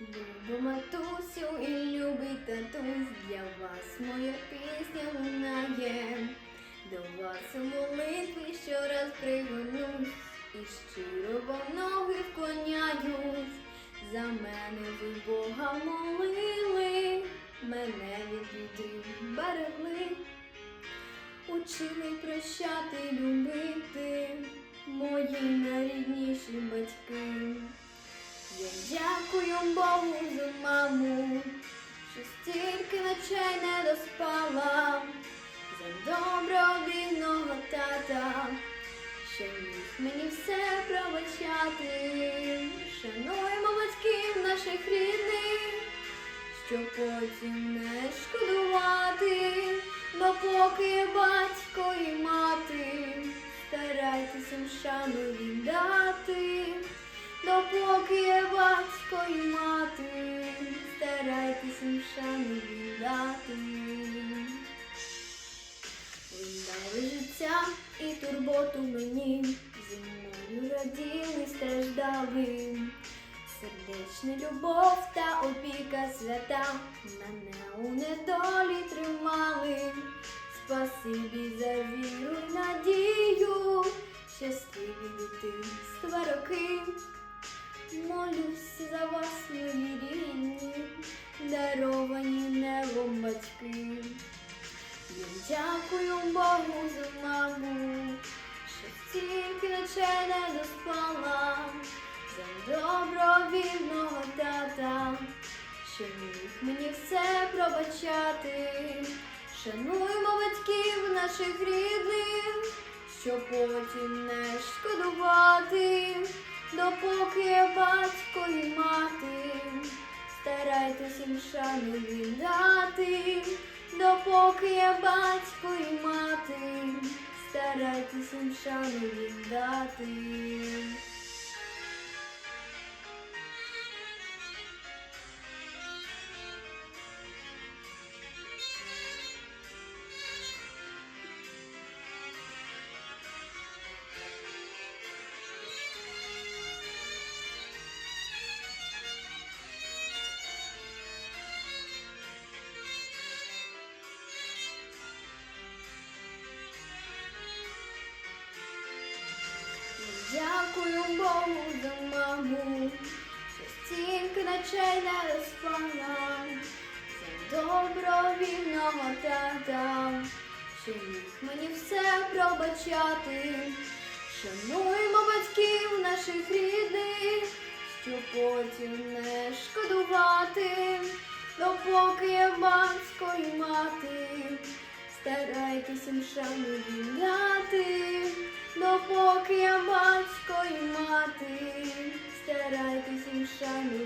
Любо матусю і любий татусь, для вас моя пісня лунає. До вас у молитві щораз пригонусь, і щиро вам ноги вклоняюсь. За мене ви Бога молили, мене від біди берегли. Учили прощати, любити мої найрідніші дякую Богу за маму, що стільки ночей не доспала, за доброго бідного тата, що міг мені все пробачати. Шануємо батьків наших рідних, щоб потім не шкодувати, допоки є батько і мати, старайтеся шану віддати. Допоки батько і мати, старайтеся їм шану віддати. Ви життя і турботу мені, зі мною раділи, страждали. Сердечна любов та опіка свята мене у недолі тримали. Спасибі за віру й за вас, мої рідні, даровані небом батьки. Я дякую Богу за маму, що стільки ночей не доспала, за добро вільного тата, що міг мені все пробачати. Шануємо батьків наших рідних, щоб потім не шкодувати, допоки мати. Старайтесь їм шану віддати, допоки є батько і мати, старайтесь їм шану віддати. Дякую Богу за маму, що стільки ночей не доспала, за добро вільного тата, що міг мені все пробачати. Шануємо батьків наших рідних, щоб потім не шкодувати, допоки є батько і мати. Старайтесь їм шану віддати, допоки я батько і мати, старайтесь їм шану.